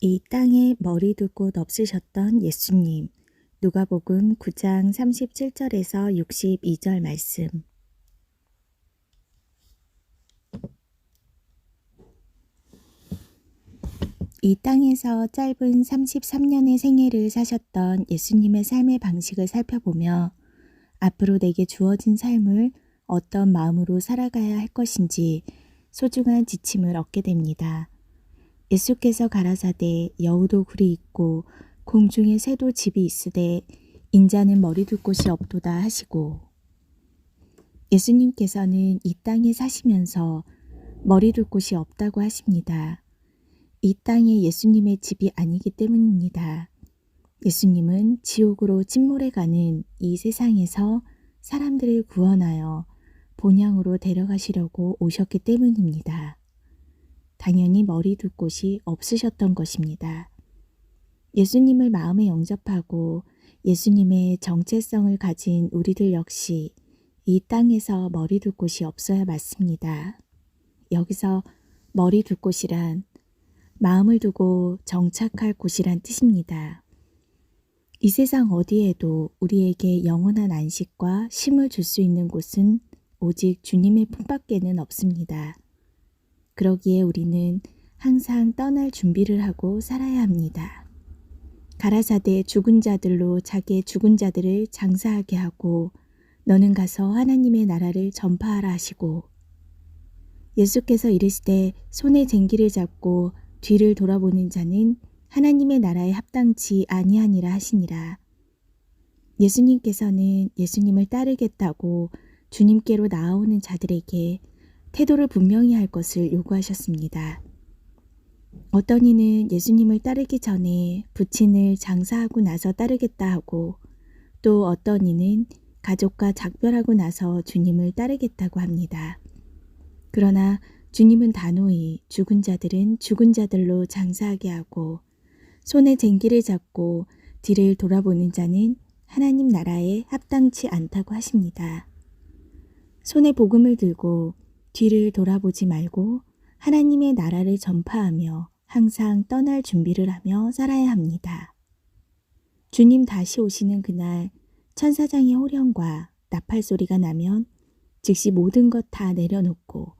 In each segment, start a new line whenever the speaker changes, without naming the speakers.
이 땅에 머리 둘 곳 없으셨던 예수님. 누가복음 9장 37절에서 62절 말씀. 이 땅에서 짧은 33년의 생애를 사셨던 예수님의 삶의 방식을 살펴보며 앞으로 내게 주어진 삶을 어떤 마음으로 살아가야 할 것인지 소중한 지침을 얻게 됩니다. 예수께서 가라사대 여우도 굴이 있고 공중에 새도 집이 있으되 인자는 머리 둘 곳이 없도다 하시고 예수님께서는 이 땅에 사시면서 머리 둘 곳이 없다고 하십니다. 이 땅에 예수님의 집이 아니기 때문입니다. 예수님은 지옥으로 침몰해 가는 이 세상에서 사람들을 구원하여 본향으로 데려가시려고 오셨기 때문입니다. 당연히 머리 둘 곳이 없으셨던 것입니다. 예수님을 마음에 영접하고 예수님의 정체성을 가진 우리들 역시 이 땅에서 머리 둘 곳이 없어야 맞습니다. 여기서 머리 둘 곳이란 마음을 두고 정착할 곳이란 뜻입니다. 이 세상 어디에도 우리에게 영원한 안식과 쉼을 줄 수 있는 곳은 오직 주님의 품밖에는 없습니다. 그러기에 우리는 항상 떠날 준비를 하고 살아야 합니다. 가라사대 죽은 자들로 자기의 죽은 자들을 장사하게 하고 너는 가서 하나님의 나라를 전파하라 하시고 예수께서 이르시되 손에 쟁기를 잡고 뒤를 돌아보는 자는 하나님의 나라에 합당치 아니하니라 하시니라. 예수님께서는 예수님을 따르겠다고 주님께로 나아오는 자들에게 태도를 분명히 할 것을 요구하셨습니다. 어떤 이는 예수님을 따르기 전에 부친을 장사하고 나서 따르겠다 하고 또 어떤 이는 가족과 작별하고 나서 주님을 따르겠다고 합니다. 그러나 주님은 단호히 죽은 자들은 죽은 자들로 장사하게 하고 손에 쟁기를 잡고 뒤를 돌아보는 자는 하나님 나라에 합당치 않다고 하십니다. 손에 복음을 들고 뒤를 돌아보지 말고 하나님의 나라를 전파하며 항상 떠날 준비를 하며 살아야 합니다. 주님 다시 오시는 그날 천사장의 호령과 나팔 소리가 나면 즉시 모든 것 다 내려놓고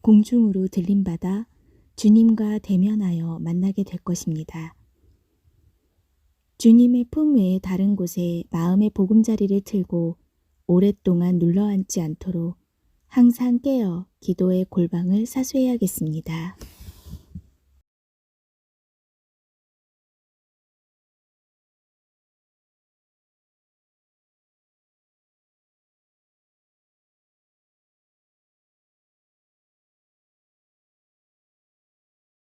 공중으로 들림받아 주님과 대면하여 만나게 될 것입니다. 주님의 품 외에 다른 곳에 마음의 보금자리를 틀고 오랫동안 눌러앉지 않도록 항상 깨어 기도의 골방을 사수해야겠습니다.